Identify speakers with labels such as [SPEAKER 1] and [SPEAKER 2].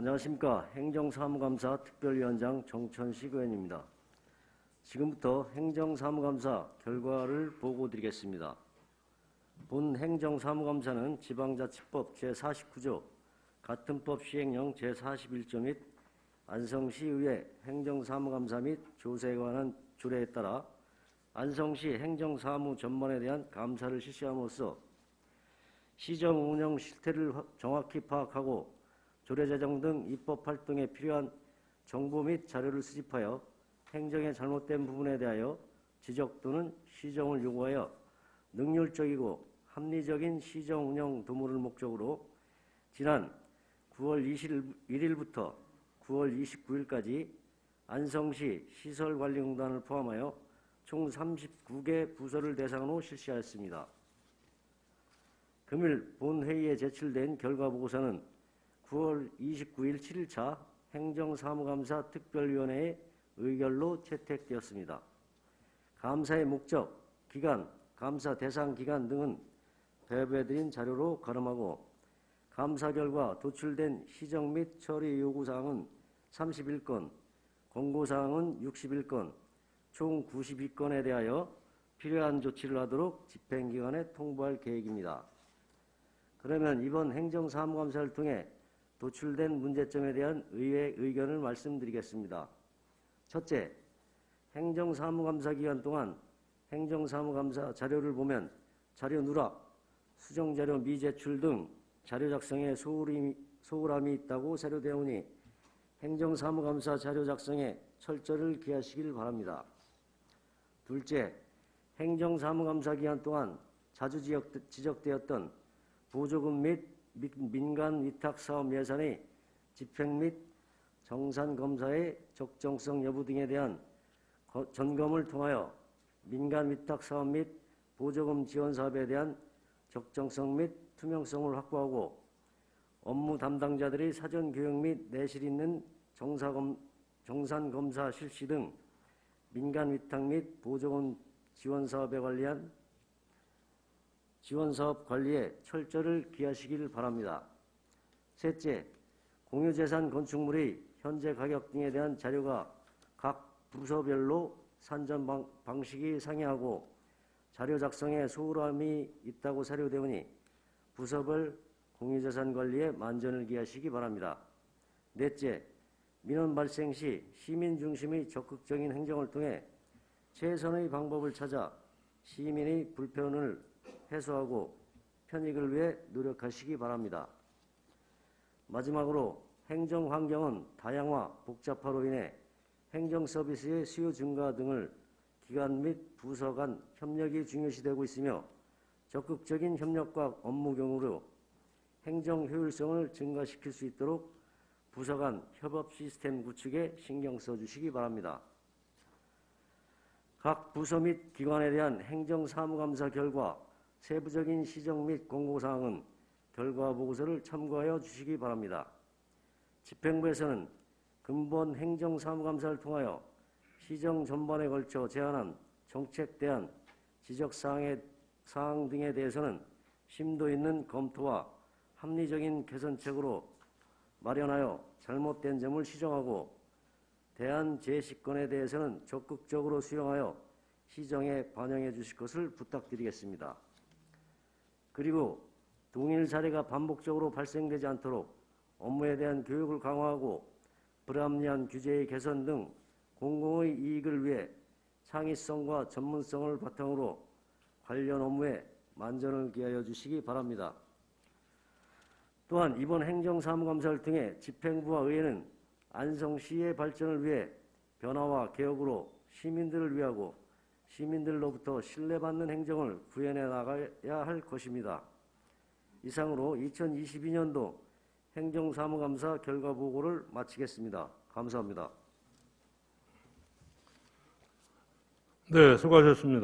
[SPEAKER 1] 안녕하십니까. 행정사무감사 특별위원장 정천식 의원입니다. 지금부터 행정사무감사 결과를 보고드리겠습니다. 본 행정사무감사는 지방자치법 제49조 같은 법 시행령 제41조 및 안성시의회 행정사무감사 및 조사에 관한 조례에 따라 안성시 행정사무 전반에 대한 감사를 실시함으로써 시정 운영 실태를 화- 정확히 파악하고 조례 제정 등 입법 활동에 필요한 정보 및 자료를 수집하여 행정의 잘못된 부분에 대하여 지적 또는 시정을 요구하여 능률적이고 합리적인 시정 운영 도모를 목적으로 지난 9월 21일부터 9월 29일까지 안성시 시설관리공단을 포함하여 총 39개 부서를 대상으로 실시하였습니다. 금일 본회의에 제출된 결과보고서는 9월 29일 7일차 행정사무감사 특별위원회의 의결로 채택되었습니다. 감사의 목적, 기간, 감사 대상 기간 등은 배부해드린 자료로 가름하고 감사 결과 도출된 시정 및 처리 요구사항은 31건, 공고사항은 61건, 총 92건에 대하여 필요한 조치를 하도록 집행기관에 통보할 계획입니다. 그러면 이번 행정사무감사를 통해 도출된 문제점에 대한 의회 의견을 말씀드리겠습니다. 첫째, 행정사무감사 기간 동안 행정사무감사 자료를 보면 자료 누락, 수정자료 미제출 등 자료 작성에 소홀함이 있다고 오니 행정사무감사 자료 작성에 철저를 기하시길 바랍니다. 둘째, 행정사무감사 기간 동안 자주 지적, 지적되었던 보조금 및 미- 민간 위탁 사업 예산의 집행 및 정산 검사의 적정성 여부 등에 대한 거- 점검을 통하여 민간 위탁 사업 및 보조금 지원 사업에 대한 적정성 및 투명성을 확보하고 업무 담당자들의 사전 교육 및 내실 있는 정사검, 정산 검사 실시 등 민간 위탁 및 보조금 지원 사업에 관리한 지원 사업 관리에 철저를 기하시길 바랍니다. 셋째, 공유재산 건축물의 현재 가격 등에 대한 자료가 각 부서별로 산전 방, 방식이 상이하고 자료 작성에 소홀함이 있다고 사료되오니 부서별 공유재산 관리에 만전을 기하시기 바랍니다. 넷째, 민원 발생 시 시민 중심의 적극적인 행정을 통해 최선의 방법을 찾아 시민의 불편을 해소하고 편익을 위해 노력하시기 바랍니다. 마지막으로 행정 환경은 다양화, 복잡화로 인해 행정 서비스의 수요 증가 등을 기관 및 부서 간 협력이 중요시되고 있으며 적극적인 협력과 업무 경우로 행정 효율성을 증가시킬 수 있도록 부서 간 협업 시스템 구축에 신경 써 주시기 바랍니다. 각 부서 및 기관에 대한 행정 사무감사 결과 세부적인 시정 및 공고사항은 결과 보고서를 참고하여 주시기 바랍니다. 집행부에서는 근본 행정사무감사를 통하여 시정 전반에 걸쳐 제안한 정책 대안, 지적 사항의 사항 등에 대해서는 심도 있는 검토와 합리적인 개선책으로 마련하여 잘못된 점을 시정하고 대안 제시건에 대해서는 적극적으로 수용하여 시정에 반영해 주실 것을 부탁드리겠습니다. 그리고 동일 사례가 반복적으로 발생되지 않도록 업무에 대한 교육을 강화하고 불합리한 규제의 개선 등 공공의 이익을 위해 창의성과 전문성을 바탕으로 관련 업무에 만전을 기하여 주시기 바랍니다. 또한 이번 행정사무감사를 통해 집행부와 의회는 안성시의 발전을 위해 변화와 개혁으로 시민들을 위하고 시민들로부터 신뢰받는 행정을 구현해 나가야 할 것입니다. 이상으로 2022년도 행정사무감사 결과 보고를 마치겠습니다. 감사합니다.
[SPEAKER 2] 네, 수고하셨습니다.